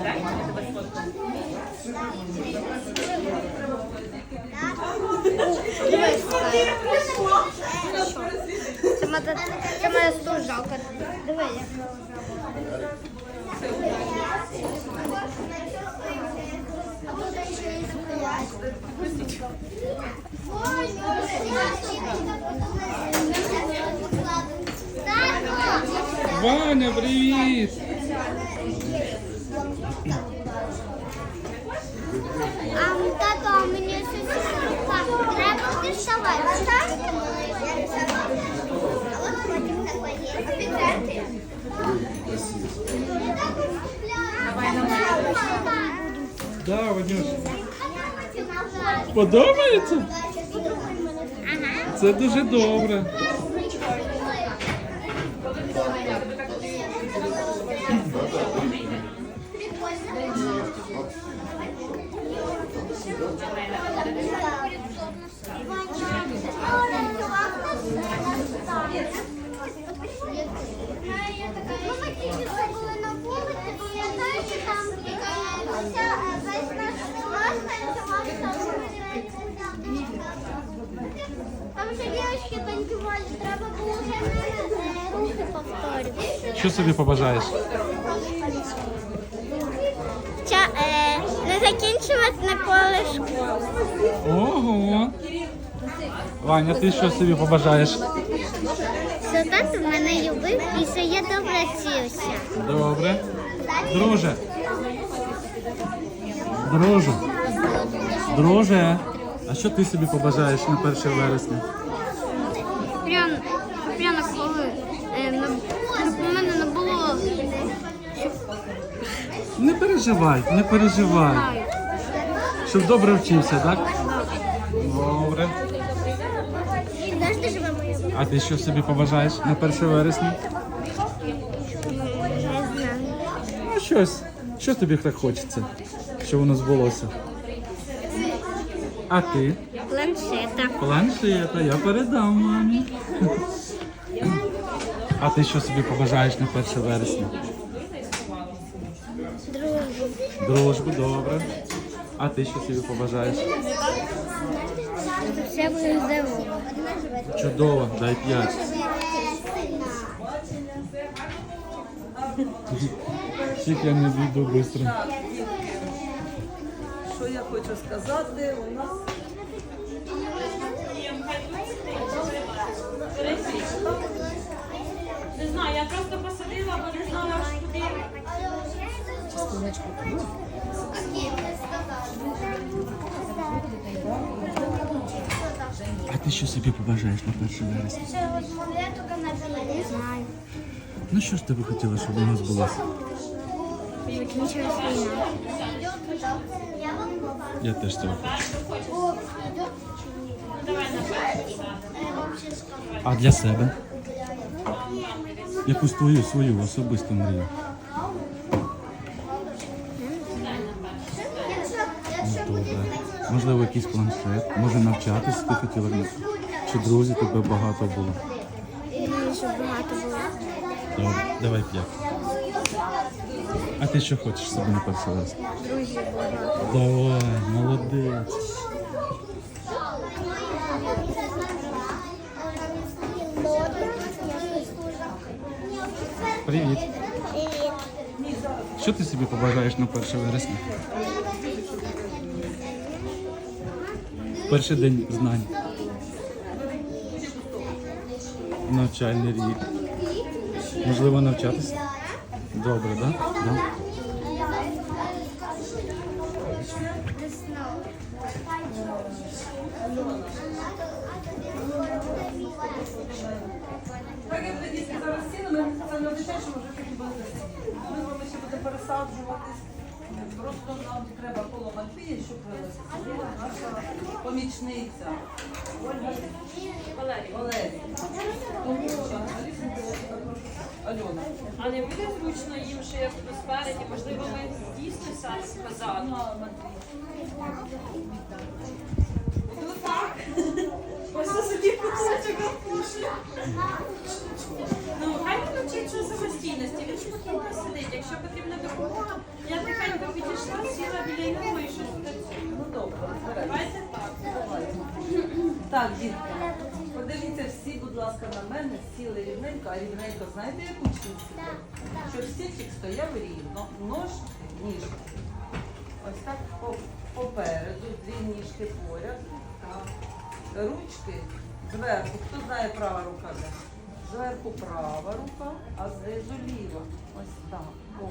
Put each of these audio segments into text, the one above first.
Це мене, це мене стужалка. Диви, як. Ваня, привіт! А тато, а мені щось так, треба діставати. Да, Ванюш. Подобається? Це дуже добре. Дівчатки танцювали, треба було рухи повторювати. Що собі побажаєш? Ця, е, не закінчувати ніколи школу. Ого. Ваня, ти що собі побажаєш? Що тато мене любив і що я добре вчився. Добре. Друже. Друже. Друже. А що ти собі побажаєш на 1 вересня? Прям, прямо коли е, на- у мене не було Не переживай, не переживай. Щоб добре вчився, так? Добре. А ти що собі побажаєш на 1 вересня? Ну щось. Що тобі так хочеться, що воно збулося? А ти? Планшета. Планшета, я передам мамі. А ти що собі побажаєш на 1 вересня? Дружбу. Дружбу, добре. А ти що собі побажаєш? Все буде здорово. Чудово, дай п'ять. Тільки я не дійду швидко. Що я хочу сказати, у нас Не знаю, я просто посадила, бо не знала, аж куди. А ти що собі побажаєш на 1 вересня? Не знаю. Ну що ж ти би хотіла, щоб у нас було? Закінчилась війна. Я теж цього хочу. А для себе? Якусь твою свою особисту мрію. Можливо, якийсь планшет, може навчатися ти хотіла б? Чи друзі тебе багато було? Щоб багато було. Добре, давай п'ять. А ти що хочеш собі на перший? Друзі багато. Давай, молодець. Привіт. Що ти собі побажаєш на 1 вересня? Перший день знань. Навчальний рік. Можливо, навчатися? Добре, так? Да? Да? На дитячому вже тоді будете. Ми ще будемо пересаджуватись. Просто нам треба коло Матвія, щоб сиділа наша помічниця. Ольга Валерія. Тому. Альона. а не буде зручно їм, що я буду спереді? Можливо, ми дійсно сядемо позаду. Ну, а Матвій. Ну так. Ось собі кусочок Ну, хай він самостійності, він спокійно сидить. Якщо потрібна допомога, я тихенько підійшла, сіла біля нього і щось. Ну добре. Давайте так. Так, дітки, подивіться всі, будь ласка, на мене, сіли рівненько, а рівненько, знаєте, як учні сіли? Щоб стільчик стояв рівно, нож, ніжки. Ось так по- попереду, дві ніжки поряд. Так. Ручки зверху. Хто знає права рука де? Зверху права рука, а знизу ліва. Ось так. О.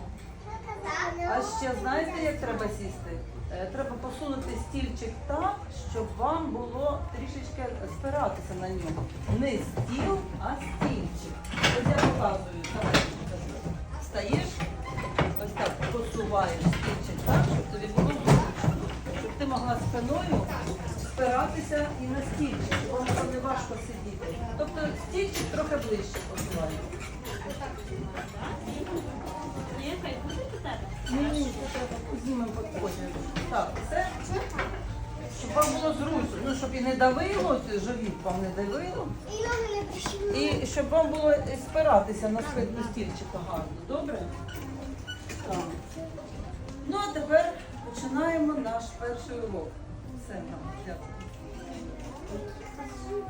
А ще знаєте, як треба сісти? Е, Треба посунути стільчик так, щоб вам було трішечки спиратися на нього. Не стіл, а стільчик. Ось я показую. Встаєш, ось так посуваєш стільчик так, щоб тобі було зручно. Щоб ти могла спиною спиратися і на стільчик, вам було не важко сидіти. Тобто стільчик трохи ближче тебе. Ні, ні, знімемо потім. Так, все. Щоб вам було зручно, ну щоб і не давило, живіт вам не давило. І щоб вам було спиратися на спинку стільчика гарно. Добре? Так. Ну а тепер починаємо наш перший урок. ちょっとすっごい。